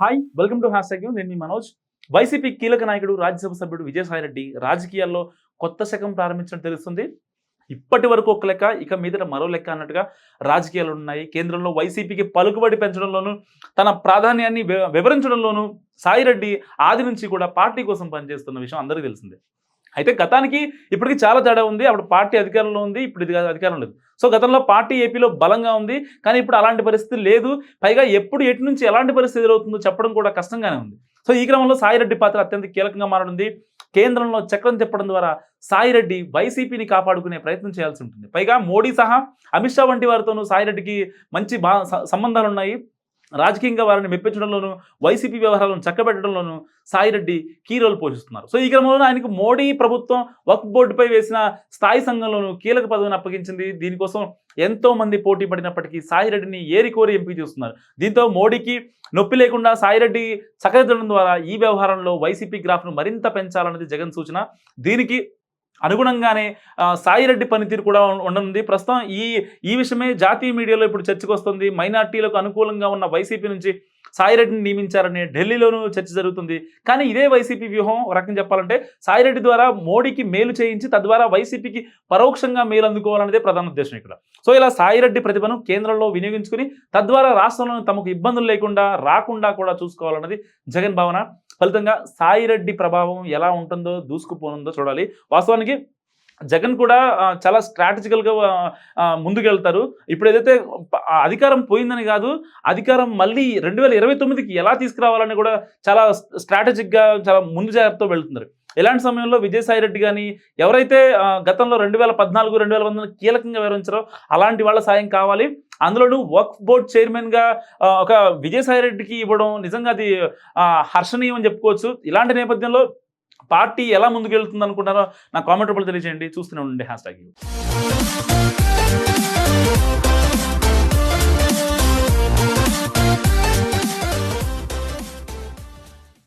Hi welcome to hashtag నేను మీ Manoj. YCP కీలక నాయకుడు రాజ్యసభ సభ్యుడు విజయసాయిరెడ్డి రాజకీయాల్లో కొత్త శకం ప్రారంభించడం తెలుస్తుంది. ఇప్పటి వరకు ఒక లెక్క ఇక మీదట మరో లెక్క అన్నట్టుగా రాజకీయాలు ఉన్నాయి. కేంద్రంలో వైసీపీకి పలుకుబడి పెంచడంలోనూ తన ప్రాధాన్యాన్ని వివరించడంలోనూ సాయిరెడ్డి ఆది నుంచి కూడా పార్టీ కోసం పనిచేస్తున్న విషయం అందరికీ తెలిసిందే. అయితే గతానికి ఇప్పటికి చాలా తేడా ఉంది. అప్పుడు పార్టీ అధికారంలో ఉంది. ఇప్పుడు ఇది అధికారం లేదు. సో గతంలో పార్టీ ఏపీలో బలంగా ఉంది. కానీ ఇప్పుడు అలాంటి పరిస్థితి లేదు. పైగా ఎప్పుడు ఎటు నుంచి ఎలాంటి పరిస్థితి ఎదురవుతుందో చెప్పడం కూడా కష్టంగానే ఉంది. సో ఈ క్రమంలో సాయిరెడ్డి పాత్ర అత్యంత కీలకంగా మారనుంది. కేంద్రంలో చక్రం తిప్పడం ద్వారా సాయిరెడ్డి వైసీపీని కాపాడుకునే ప్రయత్నం చేయాల్సి ఉంటుంది. పైగా మోడీ సహా అమిత్ షా వంటి వారితోనూ సాయిరెడ్డికి మంచి స- సంబంధాలు ఉన్నాయి రాజకీయంగా వారిని మెప్పించడంలోనూ వైసీపీ వ్యవహారాలను చక్కబెట్టడంలోనూ సాయిరెడ్డి కీ రోల్ పోషిస్తున్నారు. సో ఈ క్రమంలో ఆయనకు మోడీ ప్రభుత్వం వక్ఫ్ బోర్డుపై వేసిన స్థాయి సంఘంలోనూ కీలక పదవిని అప్పగించింది. దీనికోసం ఎంతో మంది పోటీ పడినప్పటికీ సాయిరెడ్డిని ఏరికోరి ఎంపిక చేస్తున్నారు. దీంతో మోడీకి నొప్పి లేకుండా సాయిరెడ్డి చక్కదిద్దడం ద్వారా ఈ వ్యవహారంలో వైసీపీ గ్రాఫ్ను మరింత పెంచాలన్నది జగన్ సూచన. దీనికి అనుగుణంగానే సాయిరెడ్డి పనితీరు కూడా ఉండనుంది. ప్రస్తుతం ఈ ఈ విషయమే జాతీయ మీడియాలో ఇప్పుడు చర్చకు వస్తుంది మైనార్టీలకు అనుకూలంగా ఉన్న వైసీపీ నుంచి సాయిరెడ్డిని నియమించారని ఢిల్లీలోనూ చర్చ జరుగుతుంది. కానీ ఇదే వైసీపీ వ్యూహం. ఒక రకంగా చెప్పాలంటే సాయిరెడ్డి ద్వారా మోడీకి మేలు చేయించి తద్వారా వైసీపీకి పరోక్షంగా మేలు అందుకోవాలనేదే ప్రధాన ఉద్దేశం ఇక్కడ. సో ఇలా సాయిరెడ్డి ప్రతిభను కేంద్రంలో వినియోగించుకుని తద్వారా రాష్ట్రంలో తమకు ఇబ్బందులు లేకుండా రాకుండా కూడా చూసుకోవాలన్నది జగన్ భావన. ఫలితంగా సాయిరెడ్డి ప్రభావం ఎలా ఉంటుందో దూసుకుపోనుందో చూడాలి. వాస్తవానికి జగన్ కూడా చాలా స్ట్రాటజికల్గా ముందుకెళ్తారు. ఇప్పుడు ఏదైతే అధికారం పోయిందని కాదు అధికారం మళ్ళీ రెండు వేల ఇరవై తొమ్మిదికి ఎలా తీసుకురావాలని కూడా చాలా స్ట్రాటజిక్గా చాలా ముందు జాగ్రత్తతో వెళ్తున్నారు. ఇలాంటి సమయంలో విజయసాయి రెడ్డి కానీ ఎవరైతే గతంలో రెండు వేల పద్నాలుగు రెండు వేల పంతొమ్మిది కీలకంగా వివరించారో అలాంటి వాళ్ళ సాయం కావాలి. అందులోనూ వర్క్ బోర్డ్ చైర్మన్గా ఒక విజయసాయి రెడ్డికి ఇవ్వడం నిజంగా అది హర్షణీయం అని చెప్పుకోవచ్చు. ఇలాంటి నేపథ్యంలో పార్టీ ఎలా ముందుకెళ్తుంది అనుకుంటారో నా కామెంట్ రూపంలో తెలియజేయండి. చూస్తూనే ఉండండి. Hash tag